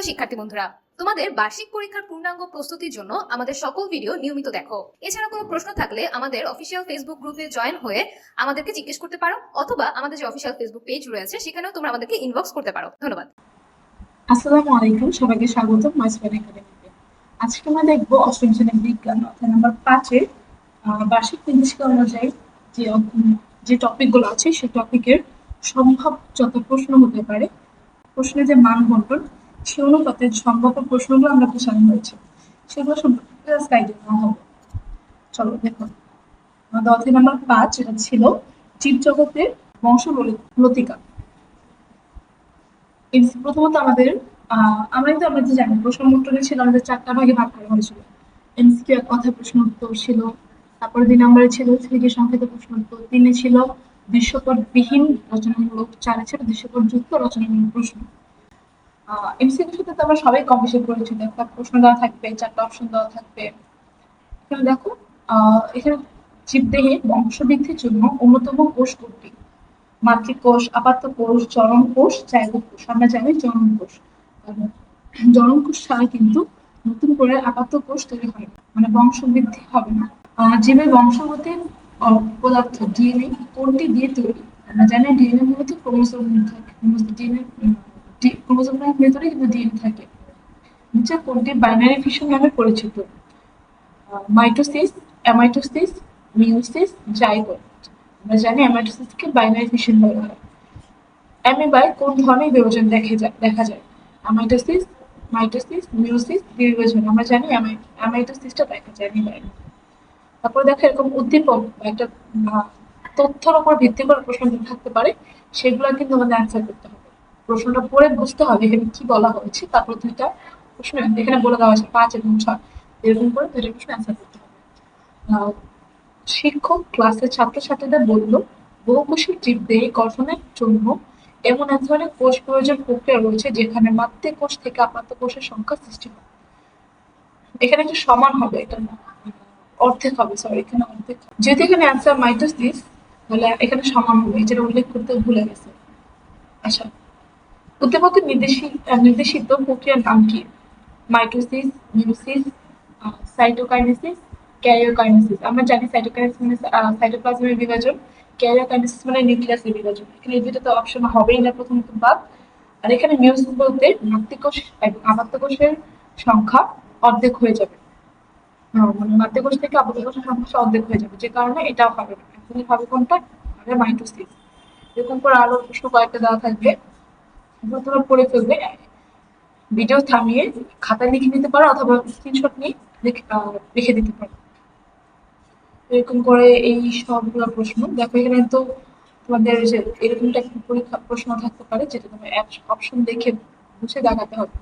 প্রিয় শিক্ষার্থী বন্ধুরা, তোমাদের বার্ষিক পরীক্ষার পূর্ণাঙ্গ প্রস্তুতির জন্য আমাদের সকল ভিডিও নিয়মিত দেখো। এছাড়া কোনো প্রশ্ন থাকলে আমাদের অফিসিয়াল ফেসবুক গ্রুপে জয়েন হয়ে আমাদেরকে জিজ্ঞেস করতে পারো, অথবা আমাদের যে অফিসিয়াল ফেসবুক পেজ রয়েছে, সেখানেও তোমরা আমাদেরকে ইনবক্স করতে পারো। ধন্যবাদ। আসসালামু আলাইকুম, সবাইকে স্বাগত মাইসপেন একাডেমিতে আজকে আমরা দেখব অষ্টম শ্রেণির বিজ্ঞান অর্থাৎ নাম্বার পাঁচের বার্ষিক নির্দেশিকা অনুযায়ী যে যে টপিকগুলো আছে, সেই টপিকের সম্ভব যত প্রশ্ন হতে পারে। প্রশ্নের যে মান বন্টন সে অনুপাতে সম্ভাব্য প্রশ্নগুলো আমরা বসানো হয়েছে সেগুলো সম্পর্কে দেওয়া হবে। চলো দেখো। আমাদের অধ্যায় নাম্বার পাঁচ, এটা ছিল বংশ লতিকা প্রথমত আমাদের আমরা কিন্তু আমরা যে জানি, প্রশ্ন উত্তরে ছিল, আমাদের চারটা ভাগে ভাগ করা হয়েছিল। এমসিকিউ এক কথা প্রশ্ন উত্তর ছিল, তারপরে দুই নম্বরে ছিল সিলিকে সংক্ষিপ্ত প্রশ্ন উত্তর তিনে ছিল দৃশ্যপট বিহীন রচনামূলক, চারে ছিল দৃশ্যপট যুক্ত রচনামূলক প্রশ্ন। সবাই কম বেশি একটা প্রশ্ন দেওয়া থাকবে চারটা অপশন দেওয়া থাকবে। এখানে দেখো এখানে জীবদেহে বংশবৃদ্ধির জন্য অন্যতম কোষ কোনটি? মাতৃকোষ কোষ জনন কোষ আমরা জানি জনন কোষ। কোষ ছাড়া কিন্তু নতুন করে আপাত্ত কোষ তৈরি হয় না। মানে বংশবৃদ্ধি হবে না। জীবের বংশগতির আহ, পদার্থ ডিএনএ কোনটি দিয়ে তৈরি? আমরা জানি ডিএনএ মূলত ক্রোমোসোম থাকে। ডিএনএ ক্রোমোসোমের ভেতরে কিন্তু ডিএনএ থাকে। নিচে কোনটি বাইনারি ফিশন নামে পরিচিত? মাইটোসিস অ্যামাইটোসিস মিউসিস জাইগোট আমরা জানি অ্যামাইটোসিসকে বাইনারি ফিশন বলা হয়। অ্যামিবায় কোন ধরনের বিভাজন দেখে দেখা যায়? অ্যামাইটোসিস মাইটোসিস মিউসিস বিভাজন। আমরা জানি অ্যামাই- অ্যামাইটোসিসটা দেখা যায় অ্যামিবায় তারপরে দেখো এরকম উদ্দীপক বা একটা তথ্যের উপর ভিত্তি করে প্রশ্ন থাকতে পারে। সেগুলো কিন্তু আমাদের অ্যান্সার করতে হবে। প্রশ্নটা পড়ে বুঝতে হবে এখানে কি বলা হয়েছে। তারপর দুইটা প্রশ্ন এখানে বলে দেওয়া হয়েছে পাঁচ এবং ছয়। এরকম করে দুইটা প্রশ্ন অ্যান্সার করতে হবে। শিক্ষক ক্লাসে ছাত্রছাত্রীদের বলল বহুকোষী জীবদেহ গঠনের জন্য এমন এক ধরনের কোষ প্রয়োজন প্রক্রিয়া রয়েছে যেখানে মাতৃ কোষ থেকে আপাত্ত কোষের সংখ্যা সৃষ্টি হয়। এখানে একটু সমান হবে, এটা অর্ধেক হবে সরি এখানে অর্ধেক। যদি এখানে অ্যান্সার মাইটোসিস তাহলে এখানে সমান হবে যেটা উল্লেখ করতে ভুলে গেছে। আচ্ছা। উদ্দীপকের নির্দেশিত প্রক্রিয়ার নাম কি? Mitosis, meiosis cytokinesis, karyokinesis. আমরা জানি সাইটোকাইনেসিস মানে সাইটোপ্লাজমের বিভাজন, ক্যারিওকাইনেসিস মানে নিউক্লিয়াসের বিভাজন। এখানে এই দুটো তো অপশন হবেই না প্রথমত বাদ। আর এখানে মিউসিস বলতে মাতৃকোষ এবং আপাত্তকোষের সংখ্যা অর্ধেক হয়ে যাবে। মানে মাতৃকোষ থেকে আপাতকোষের সংখ্যা অর্ধেক হয়ে যাবে। যে কারণে এটাও হবে না। এখন হবে কোনটা? হবে মাইটোসিস। এরকম করে আরও প্রশ্ন কয়েকটা দেওয়া থাকবে। তোমরা পড়ে ফেলবে। ভিডিও থামিয়ে খাতায় লিখে নিতে পারো অথবা স্ক্রিনশট নিয়ে লিখে দিতে পারো। এরকম করে এই সবগুলো প্রশ্ন। দেখো, এখানে তো তোমাদের এরকম একটা পরীক্ষা, প্রশ্ন থাকতে পারে, যেটা তোমার অপশন দেখে বুঝে দেখাতে হবে।